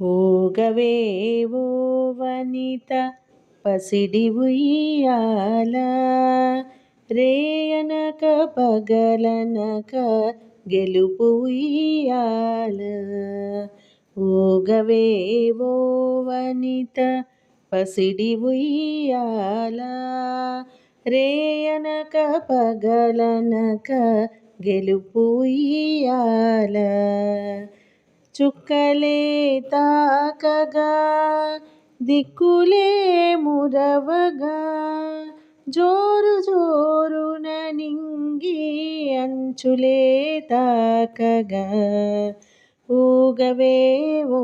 ఓగవే ఓ వనిత పసిడి ఉయ్యాల రేయనక పగలనక గెలుపు ఉయ్యాల ఓ వనిత పసిడి ఉయ్యాల రేయనక పగలనక గెలుపు ఉయ్యాల చుక్కలే తాకగా దిక్కులే మురవగా జోరు జోరున నింగి అంచులే తాకగా. ఊగవే ఓ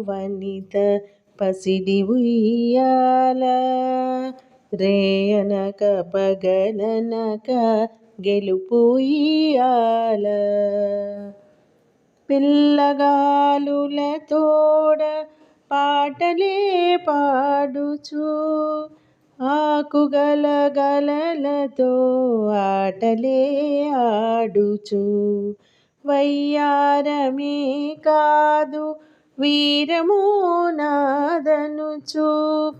వనిత పసిడి ఉయ్యాల రేయనక పగలనక గెలుపు ఇయ్యాల పిల్లగాలుల తోడ పాటలే పాడుచు. ఆకుగల గలలతో ఆటలే ఆడుచు. వయ్యారమే కాదు వీరము నాదనుచు.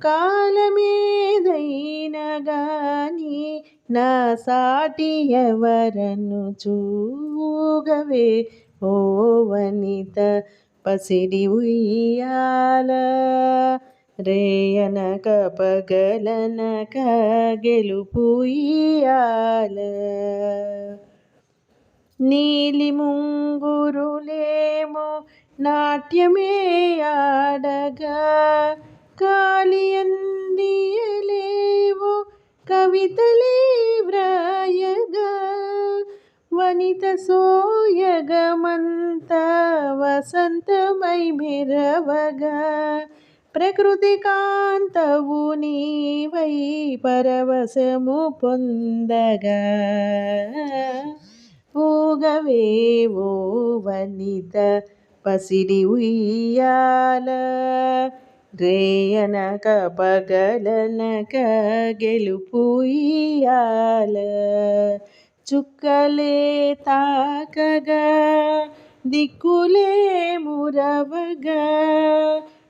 కాలమేదైన గాని నా సాటి ఎవరను చూగవే ఓ వనిత పసిడి ఉయ్యాల. రేయనక పగలనక గెలుపుయ్యాల నీలి ముంగురులేమో నాట్యమే ఆడగా. కాలి అందియలేవో కవితలే వ్రాయగా వనిత సోయగమంత వసంతమై మెరవగా ప్రకృతి కాంతవు నీవై పరవశము పొందగా ఊగవే ఓ వనిత పసిడి ఉయ్యాల రేయనక పగలనక గెలుపు ఇయ్యాల చుక్కలే తాకగా దిక్కులే మురవగా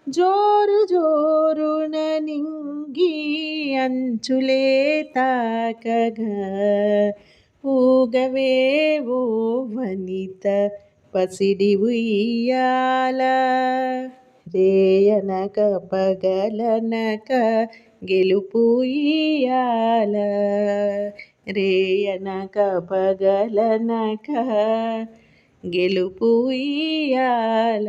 జోరు జోరున నింగి అంచులే తాకగా. ఊగవే ఓ వనిత పసిడి ఉయ్యాల రేయనక పగలనక గెలుపు ఇయ్యాల రేయనక పగలనక గెలుపు ఇయ్యాల.